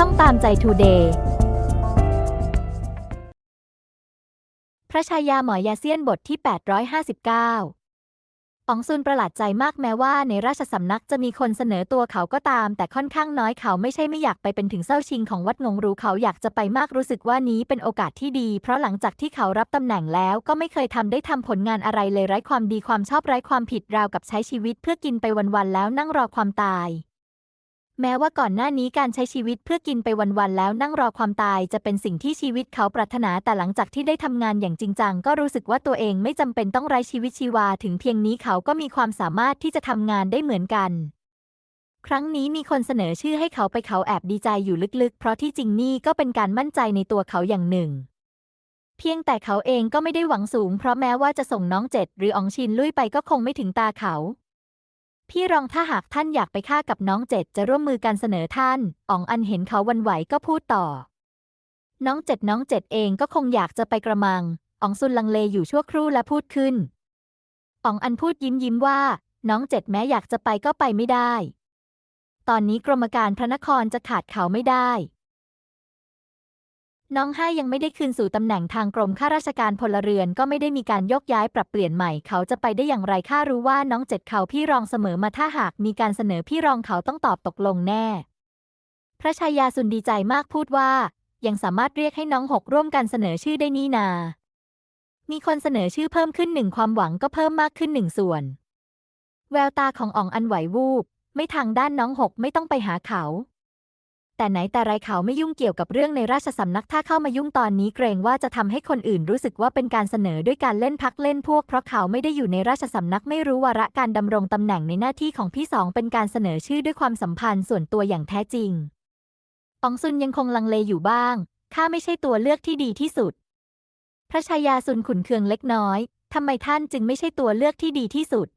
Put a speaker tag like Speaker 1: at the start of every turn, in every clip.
Speaker 1: ช่องตามใจทูเดย์พระชายาหมอยาเซียนบทที่ 859อองซุนประหลาดใจมากแม้ว่าในราชสำนักจะมีคนเสนอตัวเขาก็ตาม แต่ค่อนข้างน้อยเขาไม่ใช่ไม่อยากไปเป็นถึงเศร้าชิงของวัดงงรู้เขาอยากจะไปมากรู้สึกว่านี้เป็นโอกาสที่ดี เพราะหลังจากที่เขารับตำแหน่งแล้วก็ไม่เคยทำได้ทำผลงานอะไรเลยไร้ความดีความชอบไร้ความผิดราวกับใช้ชีวิตเพื่อกินไปวันๆแล้วนั่งรอความตาย แม้ว่าก่อนหน้านี้การใช้ชีวิตเพื่อกินไปวันๆแล้วนั่งรอความตายจะเป็นสิ่งที่ชีวิตเขาปรารถนาแต่หลังจากที่ได้ทำงานอย่างจริงจังก็รู้สึกว่าตัวเองไม่จำเป็นต้องไร้ชีวิตชีวาถึงเพียงนี้เขาก็มีความสามารถที่จะทำงานได้เหมือนกัน ครั้งนี้มีคนเสนอชื่อให้เขาไปเขาแอบดีใจอยู่ลึกๆ เพราะที่จริงนี่ก็เป็นการมั่นใจในตัวเขาอย่างหนึ่ง เพียงแต่เขาเองก็ไม่ได้หวังสูง เพราะแม้ว่าจะส่งน้องเจ็ดหรืออองชินลุยไปก็คงไม่ถึงตาเขา พี่รองถ้าหากท่านอยากไปฆ่ากับน้องเจ็ดจะร่วมมือกันเสนอท่านอ๋องอันเห็นเขาวันไหวก็พูดต่อ น้องเจ็ดน้องเจ็ดเองก็คงอยากจะไปกระมังอ๋องซุนลังเลอยู่ชั่วครู่และพูดขึ้นอ๋องอันพูดยิ้มยิ้มว่า น้องเจ็ดแม้อยากจะไปก็ไปไม่ได้ ตอนนี้กรมการพระนครจะขาดเขาไม่ได้ น้องห้ายังไม่ได้คืนสู่ตำแหน่งทางกรมข้าราชการพลเรือนก็ไม่ได้มีการยกย้ายปรับเปลี่ยนใหม่เขาจะไปได้อย่างไรข้ารู้ว่าน้องเจ็ดเขาพี่รองเสมอมาถ้าหากมีการเสนอพี่รองเขาต้องตอบตกลงแน่ พระชายาสุนดีใจมากพูดว่า ยังสามารถเรียกให้น้องหกร่วมกันเสนอชื่อได้นี่นา มีคนเสนอชื่อเพิ่มขึ้นหนึ่งความหวังก็เพิ่มมากขึ้นหนึ่งส่วน แววตาของอ๋องอันไหววูบไม่ทางด้านน้องหกไม่ต้องไปหาเขา แต่ไหนแต่ไรเขาไม่ยุ่งเกี่ยวกับเรื่องในราชสำนักถ้าเข้ามายุ่งตอนนี้เกรงว่าจะทำให้คนอื่นรู้สึกว่าเป็นการเสนอด้วยการเล่นพักเล่นพวก เพราะเขาไม่ได้อยู่ในราชสำนักไม่รู้วาระการดำรงตำแหน่งในหน้าที่ของพี่สองเป็นการเสนอชื่อด้วยความสัมพันธ์ส่วนตัวอย่างแท้จริงอองซุนยังคงลังเลอยู่บ้างข้าไม่ใช่ตัวเลือกที่ดีที่สุด พระชายาซุนขุนเคืองเล็กน้อยทำไมท่านจึงไม่ใช่ตัวเลือกที่ดีที่สุด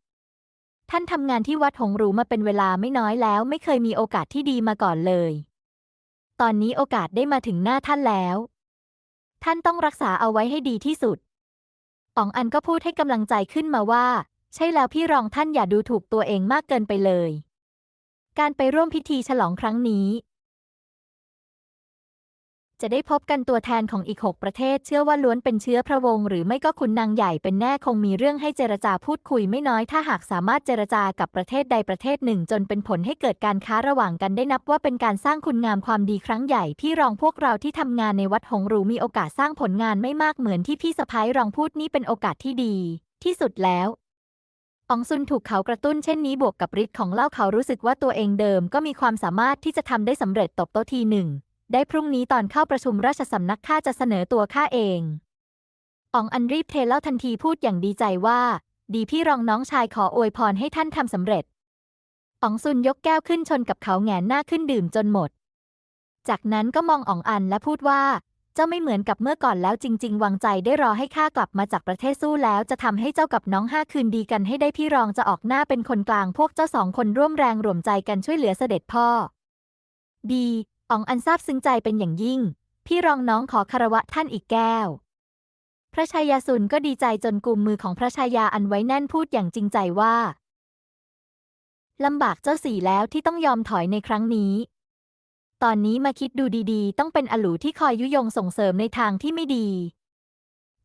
Speaker 1: ท่านทำงานที่วัดหงรูมาเป็นเวลาไม่น้อยแล้ว ไม่เคยมีโอกาสที่ดีมาก่อนเลย ตอนนี้โอกาสได้มาถึงหน้าท่านแล้ว ท่านต้องรักษาเอาไว้ให้ดีที่สุดอ๋องอันก็พูดให้กำลังใจขึ้นมาว่า ใช่แล้วพี่รองท่านอย่าดูถูกตัวเองมากเกินไปเลย การไปร่วมพิธีฉลองครั้งนี้ จะได้พบกันตัวแทนของอีกหกประเทศ เชื่อว่าล้วนเป็นเชื้อพระวงศ์หรือไม่ก็คุณนางใหญ่เป็นแน่คงมีเรื่องให้เจรจาพูดคุยไม่น้อย ถ้าหากสามารถเจรจากับประเทศใดประเทศหนึ่ง จนเป็นผลให้เกิดการค้าระหว่างกันได้นับว่าเป็นการสร้างคุณงามความดีครั้งใหญ่พี่รองพวกเราที่ทำงานในวัดหงรูมีโอกาสสร้างผลงานไม่มากเหมือนที่พี่สะพ้ายรองพูดนี่เป็นโอกาสที่ดี ที่สุดแล้วอองซุนถูกเขากระตุ้นเช่นนี้บวกกับฤทธิ์ของเหล้าเขารู้สึกว่าตัวเองเดิมก็มีความสามารถที่จะทำได้สำเร็จตบโต๊ะทีหนึ่ง ได้พรุ่งนี้ตอนเข้าประชุมราชสำนักข้าจะเสนอตัวข้าเองอองอันรีบเทเล่าทันทีพูดอย่างดีใจว่า ดีพี่รองน้องชายขออวยพรให้ท่านทำสำเร็จอองซุนยกแก้วขึ้นชนกับเขาแงนหน้าขึ้นดื่มจนหมด จากนั้นก็มองอองอันและพูดว่า เจ้าไม่เหมือนกับเมื่อก่อนแล้วจริง ๆ วางใจได้รอให้ข้ากลับมาจากประเทศสู้แล้วจะทำให้เจ้ากับน้องห้าคืนดีกันให้ได้พี่รองจะออกหน้าเป็นคนกลางพวกเจ้าสองคนร่วมแรงรวมใจกันช่วยเหลือเสด็จพ่อ ดี อองอันซาบซึ้งใจเป็นอย่างยิ่ง พี่รองน้องขอคารวะท่านอีกแก้ว พระชายาสุนก็ดีใจจนกุมมือของพระชายาอันไว้แน่นพูดอย่างจริงใจว่าลำบากเจ้าสี่แล้วที่ต้องยอมถอยในครั้งนี้ ตอนนี้มาคิดดูดีๆ ต้องเป็นอลูที่คอยยุยงส่งเสริมในทางที่ไม่ดี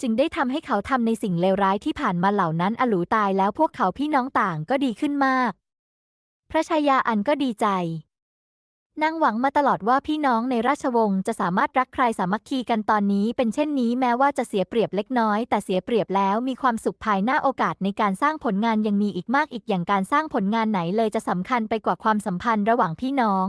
Speaker 1: จึงได้ทำให้เขาทำในสิ่งเลวร้ายที่ผ่านมาเหล่านั้นอลูตายแล้วพวกเขาพี่น้องต่างก็ดีขึ้นมาก พระชายาอันก็ดีใจ นางหวังมาตลอดว่าพี่น้องในราชวงศ์จะสามารถรักใครสามัคคีกันตอนนี้ เป็นเช่นนี้แม้ว่าจะเสียเปรียบเล็กน้อย แต่เสียเปรียบแล้วมีความสุขภายหน้าโอกาสในการสร้างผลงานยังมีอีกมากอีกอย่างการสร้างผลงานไหนเลยจะสำคัญไปกว่าความสัมพันธ์ระหว่างพี่น้อง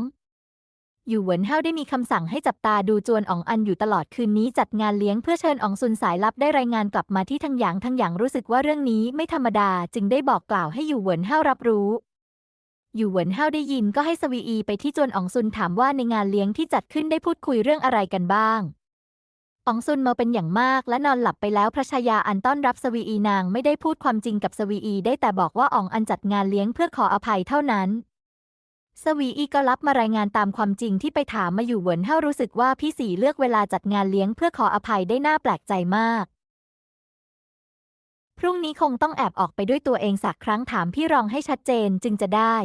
Speaker 1: อยู่เหวินเฮาได้มีคำสั่งให้จับตาดูจวนอองอันอยู่ตลอดคืนนี้จัดงานเลี้ยงเพื่อเชิญอองซุนสายลับได้รายงานกลับมาที่ทั้งหยางทั้งหยางรู้สึกว่าเรื่องนี้ไม่ธรรมดา จึงได้บอกกล่าวให้อยู่เหวินเฮารับรู้ อยู่เหวินเฮาได้ยินก็ให้สวีอีไปที่จวนอองซุนถามว่าในงานเลี้ยงที่จัดขึ้นได้พูดคุยเรื่องอะไรกันบ้างอองซุนเมาเป็นอย่างมากและนอนหลับไปแล้วพระชายาอันต้อนรับสวีอีนางไม่ได้พูดความจริงกับสวีอี ได้แต่บอกว่าอองอันจัดงานเลี้ยงเพื่อขออภัยเท่านั้น สวีอีก็รับมารายงานตามความจริงที่ไปถามมาอยู่เหวินเฮารู้สึกว่าพี่สีเลือกเวลาจัดงานเลี้ยงเพื่อขออภัยได้น่าแปลกใจมาก พรุ่งนี้คงต้องแอบออกไปด้วยตัวเองสักครั้งถามพี่รองให้ชัดเจนจึงจะได้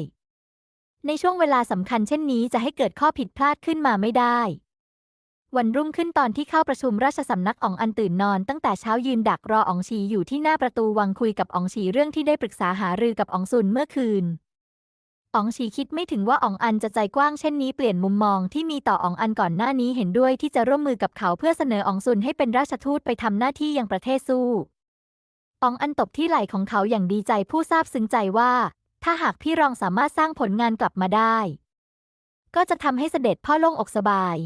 Speaker 1: ในช่วงเวลาสำคัญเช่นนี้จะให้เกิดข้อผิดพลาดขึ้นมาไม่ได้ วันรุ่งขึ้นตอนที่เข้าประชุมราชสำนักอองอันตื่นนอนตั้งแต่เช้ายืนดักรออองชีอยู่ที่หน้าประตูวังคุยกับอองชีเรื่องที่ได้ปรึกษาหารือกับอองซุนเมื่อคืนอองชีคิดไม่ถึงว่าอองอันจะใจกว้างเช่นนี้เปลี่ยนมุมมองที่มีต่ออองอันก่อนหน้านี้เห็นด้วยที่จะร่วมมือกับเขาเพื่อเสนออองซุนให้เป็นราชทูตไปทำหน้าที่ยังประเทศสู้อองอันตบที่ไหล่ของเขาอย่างดีใจผู้ซาบซึ้งใจว่า ถ้าหากพี่รองสามารถสร้างผลงานกลับมาได้ ก็จะทำให้เสด็จพ่อโล่งอกสบาย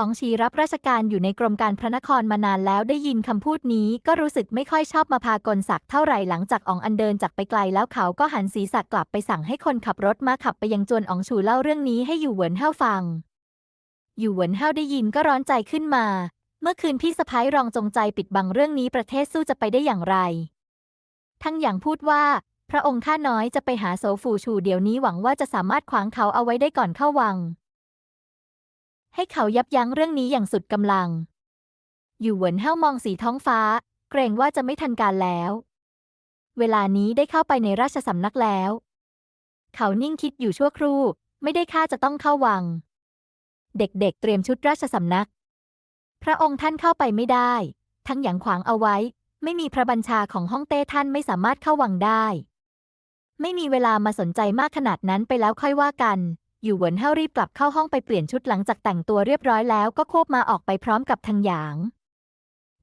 Speaker 1: อองชีรับราชการอยู่ในกรมการพระนครมานานแล้วได้ยินคำพูดนี้ก็รู้สึกไม่ค่อยชอบมาพากลศักดิ์เท่าไหร่หลังจากอองอันเดินจากไปไกลแล้วเขาก็หันศีรษะกลับไปสั่งให้คนขับรถมาขับไปยังจวนอองชูเล่าเรื่องนี้ให้อยู่เหวินเฮาฟัง อยู่เหวินเฮาได้ยินก็ร้อนใจขึ้นมา เมื่อคืนพี่สะพ้ายรองจงใจปิดบังเรื่องนี้ประเทศสู้จะไปได้อย่างไร ทั้งอย่างพูดว่า พระองค์ข้าน้อยจะไปหาโสฟูชูเดี๋ยวนี้หวังว่าจะสามารถขวางเขาเอาไว้ได้ก่อนเข้าวัง ให้เขายับยั้งเรื่องนี้อย่างสุดกำลัง อยู่เหวินเฮ้ามองสีท้องฟ้า เกรงว่าจะไม่ทันการแล้ว เวลานี้ได้เข้าไปในราชสำนักแล้ว เขานิ่งคิดอยู่ชั่วครู่ ไม่ได้ค่าจะต้องเข้าวัง เด็กๆเเตรียมชุดราชสำนัก พระองค์ท่านเข้าไปไม่ได้ ทั้งอย่างขวางเอาไว้ ไม่มีพระบัญชาของฮ่องเต้ท่านไม่สามารถเข้าวังได้ ไม่มีเวลามาสนใจมากขนาดนั้นไปแล้วค่อยว่ากัน อยู่หวนเฮารีบกลับเข้าห้องไปเปลี่ยนชุดหลังจากแต่งตัวเรียบร้อยแล้วก็ควบมาออกไปพร้อมกับทางหยาง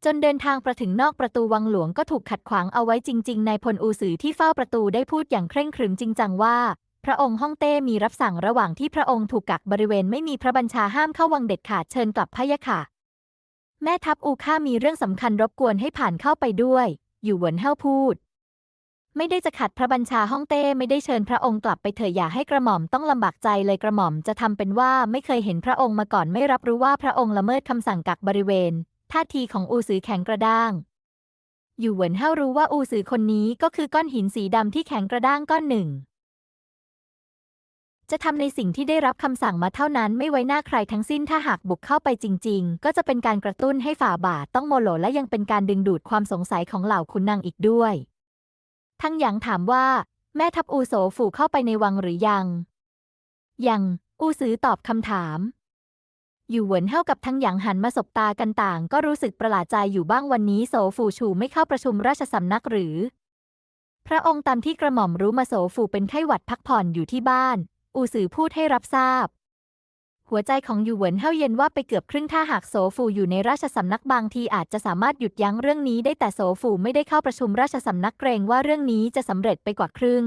Speaker 1: จนเดินทางประถึงนอกประตูวังหลวงก็ถูกขัดขวางเอาไว้จริง ๆ ในพลอูสือที่เฝ้าประตูได้พูดอย่างเคร่งครึมจริงจังว่า พระองค์ฮ่องเต้มีรับสั่งระหว่างที่พระองค์ถูกกักบริเวณไม่มีพระบัญชาห้ามเข้าวังเด็ดขาดเชิญกลับพะยะค่ะ แม่ทัพอูค่ามีเรื่องสำคัญรบกวนให้ผ่านเข้าไปด้วย อยู่หวนเฮาพูด ไม่ได้จะขัดพระบัญชาฮ่องเต้ไม่ได้เชิญพระองค์กลับไปเถอะอย่าให้กระหม่อมต้องลำบากใจเลยกระหม่อมจะทำเป็นว่าไม่เคยเห็นพระองค์มาก่อนไม่รับรู้ว่าพระองค์ละเมิดคำสั่งกักบริเวณ ท่าทีของอูสือแข็งกระด้าง อยู่เหวินเฮารู้ว่าอูสือคนนี้ก็คือก้อนหินสีดำที่แข็งกระด้างก้อนหนึ่ง จะทำในสิ่งที่ได้รับคำสั่งมาเท่านั้นไม่ไว้หน้าใครทั้งสิ้นถ้าหากบุกเข้าไปจริง ๆ ก็จะเป็นการกระตุ้นให้ฝ่าบาทต้องโมโหและยังเป็นการดึงดูดความสงสัยของเหล่าขุนนางอีกด้วย ทั้งหยางถามว่า แม่ทัพอูโสฝูเข้าไปในวังหรือยัง ยัง อูซือตอบคำถาม อยู่เหวินเท่ากับทั้งหยางหันมาสบตากันต่าง ก็รู้สึกประหลาดใจอยู่บ้างวันนี้โสฝูชูไม่เข้าประชุมราชสำนักหรือ พระองค์ตามที่กระหม่อมรู้มาโสฝูเป็นไข้หวัดพักผ่อนอยู่ที่บ้าน อูซือพูดให้รับทราบ หัวใจของอยู่เหวินเฮาเย็นว่าไปเกือบครึ่งถ้าหากโสฟูอยู่ในราชสำนักบางทีอาจจะสามารถหยุดยั้งเรื่องนี้ได้แต่โสฟูไม่ได้เข้าประชุมราชสำนักเกรงว่าเรื่องนี้จะสำเร็จไปกว่าครึ่ง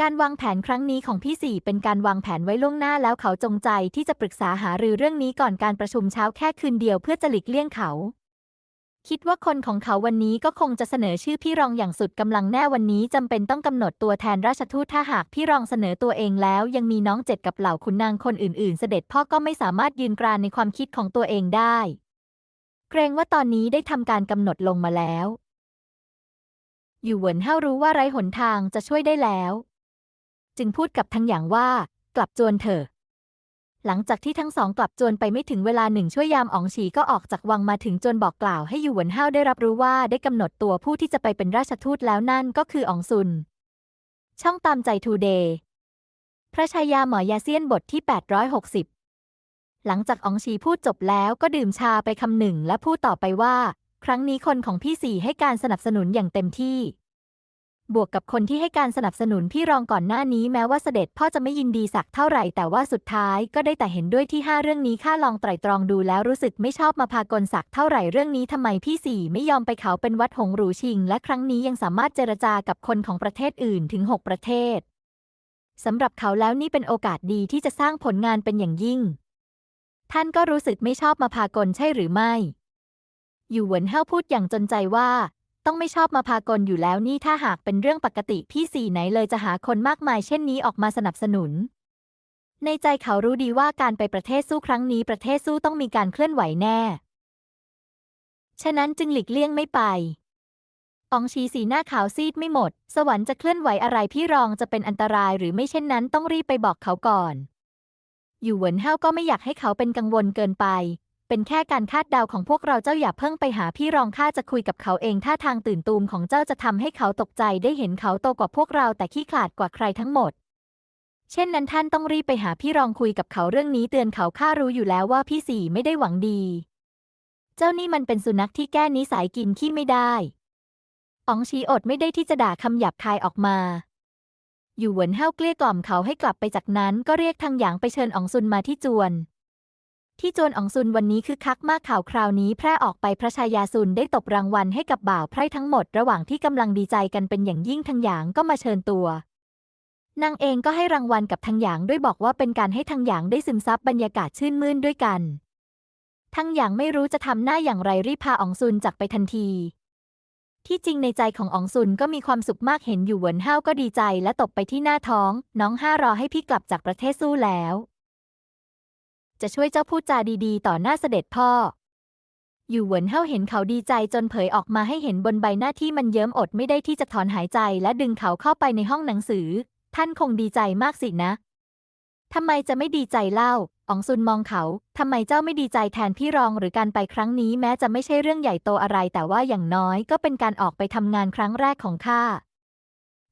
Speaker 1: การวางแผนครั้งนี้ของพี่สี่เป็นการวางแผนไว้ล่วงหน้าแล้วเขาจงใจที่จะปรึกษาหารือเรื่องนี้ก่อนการประชุมเช้าแค่คืนเดียวเพื่อจะหลีกเลี่ยงเขา คิดว่าคนของเขาวันนี้ก็คงจะเสนอชื่อพี่รองอย่างสุดกำลังแน่วันนี้จำเป็นต้องกำหนดตัวแทนราชทูตถ้าหากพี่รองเสนอตัวเองแล้ว ยังมีน้องเจ็ดกับเหล่าขุนนางคนอื่นๆ เสด็จพ่อก็ไม่สามารถยืนกรานในความคิดของตัวเองได้ เกรงว่าตอนนี้ได้ทำการกำหนดลงมาแล้วอยู่เหวินเฮารู้ว่าไร้หนทางจะช่วยได้แล้ว จึงพูดกับทั้งอย่างว่ากลับจวนเถอะ หลังจากที่ทั้งสองกลับจวนไปไม่ถึงเวลาหนึ่งช่วยยามอ๋องฉีก็ออกจากวังมาถึงจนบอกกล่าวให้อยู่หวนเฮาวได้รับรู้ว่าได้กำหนดตัวผู้ที่จะไปเป็นราชทูตแล้วนั่นก็คืออ๋องซุน ช่องตามใจทูเดย์พระชายาหมอยาเซียนบทที่ 860 หลังจากอ๋องฉีพูดจบแล้วก็ดื่มชาไปคำหนึ่งและพูดต่อไปว่า ครั้งนี้คนของพี่สี่ให้การสนับสนุนอย่างเต็มที่ บวกกับคนที่ให้การสนับสนุนพี่รองก่อนหน้านี้แม้ว่าเสด็จพ่อจะไม่ยินดีสักเท่าไหร่ แต่ว่าสุดท้ายก็ได้แต่เห็นด้วยที่ห้าเรื่องนี้ข้าลองไตร่ตรองดูแล้วรู้สึกไม่ชอบมาพากลสักเท่าไหร่เรื่องนี้ทำไมพี่สี่ไม่ยอมไปเขาเป็นวัดหงหรูชิง และครั้งนี้ยังสามารถเจรจากับคนของประเทศอื่นถึงหกประเทศสำหรับเขาแล้วนี่เป็นโอกาสดีที่จะสร้างผลงานเป็นอย่างยิ่ง ท่านก็รู้สึกไม่ชอบมาพากลใช่หรือไม่อยู่เหวินเฮาพูดอย่างจนใจว่า ต้องไม่ชอบมาพากลอยู่แล้วนี่ถ้าหากเป็นเรื่องปกติพี่สี่ไหนเลยจะหาคนมากมายเช่นนี้ออกมาสนับสนุน ในใจเขารู้ดีว่าการไปประเทศสู้ครั้งนี้ประเทศสู้ต้องมีการเคลื่อนไหวแน่ ฉะนั้นจึงหลีกเลี่ยงไม่ไปอองชีสีหน้าขาวซีดไม่หมด สวรรค์จะเคลื่อนไหวอะไรพี่รองจะเป็นอันตรายหรือไม่เช่นนั้นต้องรีบไปบอกเขาก่อน อยู่เหวินเฮาก็ไม่อยากให้เขาเป็นกังวลเกินไป เป็นแค่การคาดเดาของพวกเราเจ้าอย่าเพิ่งไปหาพี่รองข้าจะคุยกับเขาเองถ้าทางตื่นตูมของเจ้าจะทำให้เขาตกใจได้เห็นเขาโตกว่าพวกเราแต่ขี้ขลาดกว่าใครทั้งหมด เช่นนั้นท่านต้องรีบไปหาพี่รองคุยกับเขาเรื่องนี้เตือนเขาข้ารู้อยู่แล้วว่าพี่สี่ไม่ได้หวังดี เจ้านี่มันเป็นสุนัขที่แก้นิสัยกินขี้ไม่ได้อ๋องชีอดไม่ได้ที่จะด่าคำหยาบคายออกมาอยู่เหวินเห้าเกลี้ยกล่อมเขาให้กลับไปจากนั้นก็เรียกทางหยางไปเชิญอองซุนมาที่จวน ที่จวนอองซุนวันนี้คือคักมากข่าวคราวนี้แพร่ออกไปพระชายาซุนได้ตบรางวัลให้กับบ่าวไพร่ทั้งหมดระหว่างที่กำลังดีใจกันเป็นอย่างยิ่งทางหยางก็มาเชิญตัวนางเองก็ให้รางวัลกับทางหยางด้วยบอกว่าเป็นการให้ทางหยางได้ซึมซับบรรยากาศชื่นมื่นด้วยกันทางหยางไม่รู้จะทำหน้าอย่างไรรีบพาอองซุนจากไปทันที ที่จริงในใจของอองซุนก็มีความสุขมากเห็นอยู่เหวินห้าวก็ดีใจและตบไปที่หน้าท้อง น้องห้ารอให้พี่กลับจากประเทศสู้แล้ว จะช่วยเจ้าพูดจาดีๆ ต่อหน้าเสด็จพ่อ อยู่เหวินเฮาเห็นเขาดีใจจนเผยออกมาให้เห็นบนใบหน้าที่มันเยิ้มอดไม่ได้ที่จะถอนหายใจและดึงเขาเข้าไปในห้องหนังสือ ท่านคงดีใจมากสินะทำไมจะไม่ดีใจเล่าอองซุนมองเขา ทำไมเจ้าไม่ดีใจแทนพี่รองหรือการไปครั้งนี้แม้จะไม่ใช่เรื่องใหญ่โตอะไร แต่ว่าอย่างน้อยก็เป็นการออกไปทำงานครั้งแรกของข้า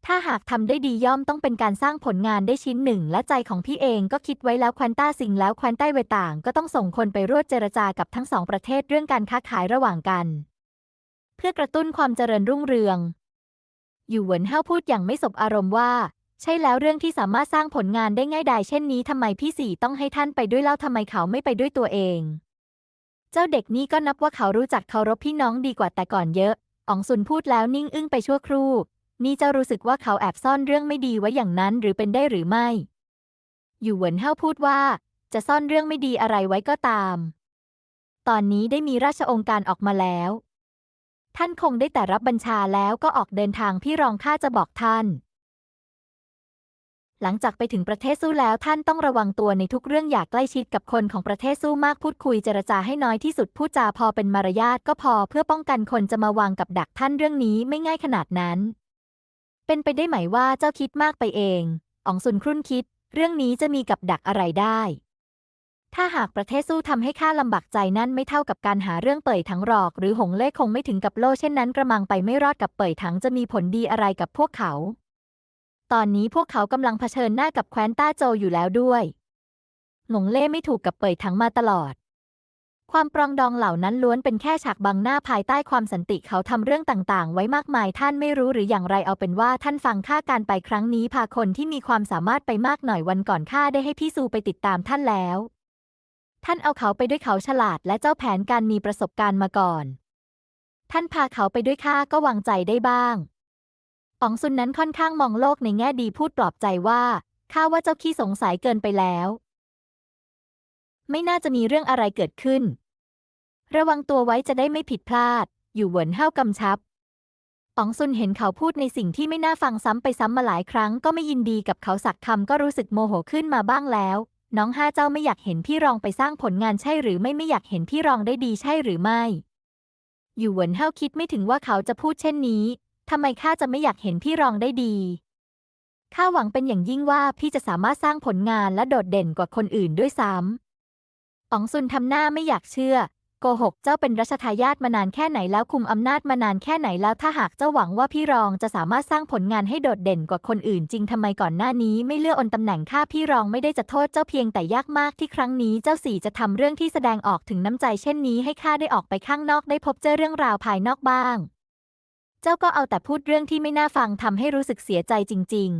Speaker 1: ถ้าหากทำได้ดีย่อมต้องเป็นการสร้างผลงานได้ชิ้นหนึ่ง และใจของพี่เองก็คิดไว้แล้วควันต้าสิงแล้วควันใต้เวต่าง ก็ต้องส่งคนไปรวดเจรจากับทั้งสองประเทศเรื่องการค้าขายระหว่างกัน เพื่อกระตุ้นความเจริญรุ่งเรือง อยู่เหวินเฮาพูดอย่างไม่สบอารมณ์ว่า ใช่แล้วเรื่องที่สามารถสร้างผลงานได้ง่ายดายเช่นนี้ทำไมพี่สี่ต้องให้ท่านไปด้วยเล่าทำไมเขาไม่ไปด้วยตัวเอง เจ้าเด็กนี่ก็นับว่าเขารู้จักเคารพพี่น้องดีกว่าแต่ก่อนเยอะอ๋องซุนพูดแล้วนิ่งอึ้งไปชั่วครู่ นี่เจ้ารู้สึกว่าเขาแอบซ่อนเรื่องไม่ดีไว้อย่างนั้นหรือเป็นได้หรือไม่ อยู่เหวินเฮาพูดว่า จะซ่อนเรื่องไม่ดีอะไรไว้ก็ตาม ตอนนี้ได้มีราชองค์การออกมาแล้ว ท่านคงได้แต่รับบัญชาแล้วก็ออกเดินทางพี่รองข้าจะบอกท่าน หลังจากไปถึงประเทศสู้แล้วท่านต้องระวังตัวในทุกเรื่องอย่าใกล้ชิดกับคนของประเทศสู้มากพูดคุยเจรจาให้น้อยที่สุดพูดจาพอเป็นมารยาทก็พอเพื่อป้องกันคนจะมาวางกับดักท่านเรื่องนี้ไม่ง่ายขนาดนั้น เป็นไปได้ไหมว่าเจ้าคิดมากไปเองอ๋องซุนครุ่นคิด เรื่องนี้จะมีกับดักอะไรได้ ถ้าหากประเทศสู้ทำให้ข้าลำบากใจนั่นไม่เท่ากับการหาเรื่องเป่ยถังหรอก หรือหงเล่คงไม่ถึงกับโล่เช่นนั้นกระมังไปไม่รอดกับเป่ยถังจะมีผลดีอะไรกับพวกเขา ตอนนี้พวกเขากำลังเผชิญหน้ากับแคว้นต้าโจอยู่แล้วด้วย หงเล่ไม่ถูกกับเป่ยถังมาตลอด ความปรองดองเหล่านั้นล้วนเป็นแค่ฉากบังหน้าภายใต้ความสันติเขาทำเรื่องต่างๆ ไว้มากมายท่านไม่รู้หรืออย่างไรเอาเป็นว่าท่านฟังข้าการไปครั้งนี้พาคนที่มีความสามารถไปมากหน่อยวันก่อนข้าได้ให้พี่ซูไปติดตามท่านแล้ว ท่านเอาเขาไปด้วยเขาฉลาดและเจ้าแผนการมีประสบการณ์มาก่อน ท่านพาเขาไปด้วยข้าก็วางใจได้บ้างอ๋องซุนนั้นค่อนข้างมองโลกในแง่ดีพูดปลอบใจว่าข้าว่าเจ้าขี้สงสัยเกินไปแล้ว ไม่น่าจะมีเรื่องอะไรเกิดขึ้น ระวังตัวไว้จะได้ไม่ผิดพลาด อยู่เหวินห้าวกำชับอ๋องซุนเห็นเขาพูดในสิ่งที่ไม่น่าฟังซ้ำไปซ้ำมาหลายครั้งก็ไม่ยินดีกับเขาสักคำก็รู้สึกโมโหขึ้นมาบ้างแล้ว น้องห้าเจ้าไม่อยากเห็นพี่รองไปสร้างผลงานใช่หรือไม่ไม่อยากเห็นพี่รองได้ดีใช่หรือไม่ อยู่เหวินห้าวคิดไม่ถึงว่าเขาจะพูดเช่นนี้ทำไมข้าจะไม่อยากเห็นพี่รองได้ดีข้าหวังเป็นอย่างยิ่งว่าพี่จะสามารถสร้างผลงานและโดดเด่นกว่าคนอื่นด้วยซ้ำอ๋องซุนทำหน้าไม่อยากเชื่อ กหกเจ้าเป็นรัชทายาทมานานแค่ไหนแล้วคุมอำนาจมานานแค่ไหนแล้วถ้าหากเจ้าหวังว่าพี่รองจะสามารถสร้างผลงานให้โดดเด่นกว่าคนอื่นจริงทำไมก่อนหน้านี้ไม่เลือกอนตำแหน่งข้าพี่รองไม่ได้จะโทษเจ้าเพียงแต่ยากมากที่ครั้งนี้เจ้าสี่จะทำเรื่องที่แสดงออกถึงน้ำใจเช่นนี้ให้ข้าได้ออกไปข้างนอกได้พบเจอเรื่องราวภายนอกบ้าง เจ้าก็เอาแต่พูดเรื่องที่ไม่น่าฟังทำให้รู้สึกเสียใจจริง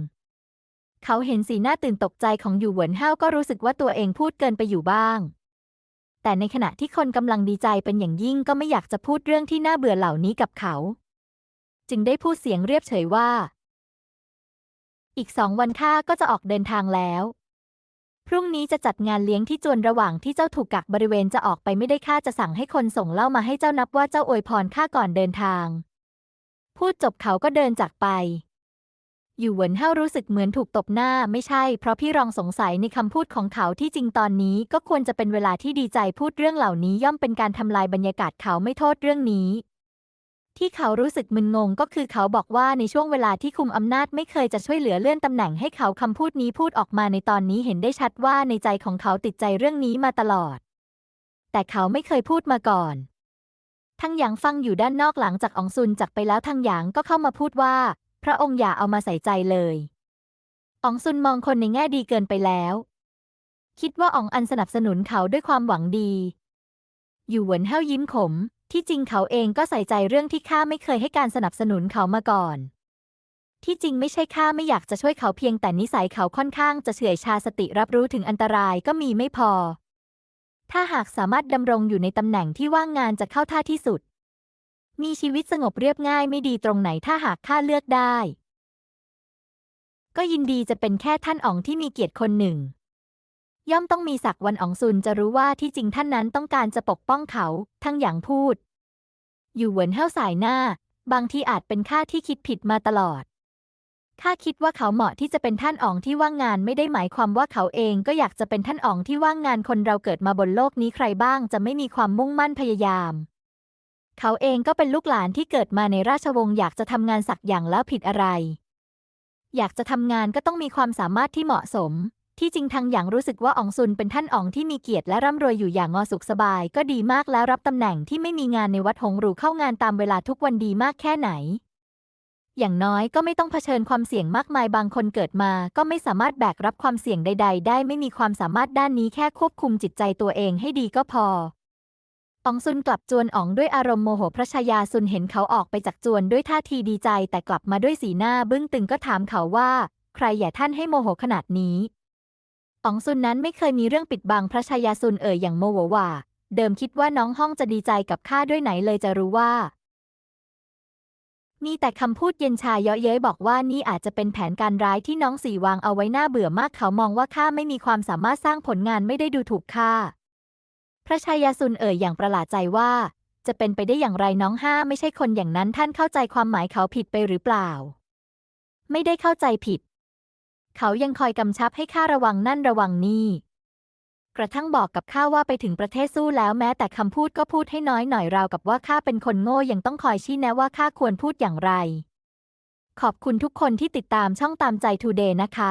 Speaker 1: ๆเขาเห็นสีหน้าตื่นตกใจของอยู่เหวินห้าวก็รู้สึกว่าตัวเองพูดเกินไปอยู่บ้าง แต่ในขณะที่คนกำลังดีใจเป็นอย่างยิ่งก็ไม่อยากจะพูดเรื่องที่น่าเบื่อเหล่านี้กับเขา จึงได้พูดเสียงเรียบเฉยว่า อีกสองวันข้าก็จะออกเดินทางแล้ว พรุ่งนี้จะจัดงานเลี้ยงที่จวนระหว่างที่เจ้าถูกกักบริเวณจะออกไปไม่ได้ข้าจะสั่งให้คนส่งเหล้ามาให้เจ้านับว่าเจ้าอวยพรข้าก่อนเดินทาง พูดจบเขาก็เดินจากไป อยู่เหวินเฮารู้สึกเหมือนถูกตบหน้าไม่ใช่ เพราะพี่รองสงสัยในคำพูดของเขาที่จริงตอนนี้ก็ควรจะเป็นเวลาที่ดีใจพูดเรื่องเหล่านี้ย่อมเป็นการทำลายบรรยากาศเขาไม่โทษเรื่องนี้ ที่เขารู้สึกมึนงงก็คือเขาบอกว่าในช่วงเวลาที่คุมอำนาจไม่เคยจะช่วยเหลือเลื่อนตำแหน่งให้เขาคำพูดนี้พูดออกมาในตอนนี้เห็นได้ชัดว่าในใจของเขาติดใจเรื่องนี้มาตลอด แต่เขาไม่เคยพูดมาก่อนทั้งหยางฟังอยู่ด้านนอกหลังจากอองซุนจากไปแล้วทั้งหยางก็เข้ามาพูดว่า พระองค์อย่าเอามาใส่ใจเลยอองซุนมองคนในแง่ดีเกินไปแล้ว คิดว่าอองอันสนับสนุนเขาด้วยความหวังดี อยู่หวนเฮายิ้มขม ที่จริงเขาเองก็ใส่ใจเรื่องที่ข้าไม่เคยให้การสนับสนุนเขามาก่อน ที่จริงไม่ใช่ข้าไม่อยากจะช่วยเขาเพียงแต่นิสัยเขาค่อนข้างจะเฉื่อยชาสติรับรู้ถึงอันตรายก็มีไม่พอ ถ้าหากสามารถดำรงอยู่ในตำแหน่งที่ว่างงานจะเข้าท่าที่สุด มีชีวิตสงบเรียบง่ายไม่ดีตรงไหนถ้าหากข้าเลือกได้ ก็ยินดีจะเป็นแค่ท่านอ๋องที่มีเกียรติคนหนึ่ง ย่อมต้องมีศักดิ์วันอ๋องซุนจะรู้ว่าที่จริงท่านนั้นต้องการจะปกป้องเขา ทั้งอย่างพูด อยู่เหวินเฮ้าสายหน้า บางทีอาจเป็นข้าที่คิดผิดมาตลอดข้าคิดว่าเขาเหมาะที่จะเป็นท่านอ๋องที่ว่างงานไม่ได้หมายความว่าเขาเองก็อยากจะเป็นท่านอ๋องที่ว่างงานคนเราเกิดมาบนโลกนี้ใครบ้างจะไม่มีความมุ่งมั่นพยายาม เขาเองก็เป็นลูกหลานที่เกิดมาในราชวงศ์อยากจะทำงานสักอย่างแล้วผิดอะไร อยากจะทำงานก็ต้องมีความสามารถที่เหมาะสม ที่จริงทางอย่างรู้สึกว่าอองซุนเป็นท่านอองที่มีเกียรติและร่ำรวยอยู่อย่างงอสุขสบาย ก็ดีมากแล้วรับตำแหน่งที่ไม่มีงานในวัดหงรูเข้างานตามเวลาทุกวันดีมากแค่ไหน อย่างน้อยก็ไม่ต้องเผชิญความเสี่ยงมากมายบางคนเกิดมา ก็ไม่สามารถแบกรับความเสี่ยงใด ๆ ได้ไม่มีความสามารถด้านนี้แค่ควบคุมจิตใจตัวเองให้ดีก็พอ อองซุนกลับจวนอ๋องด้วยอารมณ์โมโหพระชายาซุนเห็นเขาออกไปจากจวนด้วยท่าทีดีใจแต่กลับมาด้วยสีหน้าบึ้งตึงก็ถามเขาว่า ใครอย่าท่านให้โมโหขนาดนี้อองซุนนั้นไม่เคยมีเรื่องปิดบังพระชายาซุนเอ่ยอย่างโมโหว่า เดิมคิดว่าน้องห้องจะดีใจกับข้าด้วยไหนเลยจะรู้ว่า มีแต่คำพูดเย็นชาเยาะเย้ยบอกว่านี่อาจจะเป็นแผนการร้ายที่น้องสีวางเอาไว้หน้าเบื่อมากเขามองว่าข้าไม่มีความสามารถสร้างผลงานไม่ได้ดูถูกข้า พระชายาซุนเอ่ยอย่างประหลาดใจว่า จะเป็นไปได้อย่างไรน้องห้าไม่ใช่คนอย่างนั้นท่านเข้าใจความหมายเขาผิดไปหรือเปล่า ไม่ได้เข้าใจผิด เขายังคอยกำชับให้ข้าระวังนั่นระวังนี่กระทั่งบอกกับข้าว่าไปถึงประเทศสู้แล้วแม้แต่คำพูดก็พูดให้น้อยหน่อยราวกับว่าข้าเป็นคนโง่ยังต้องคอยชี้แนะว่าข้าควรพูดอย่างไร ขอบคุณทุกคนที่ติดตามช่องตามใจทูเดย์นะคะ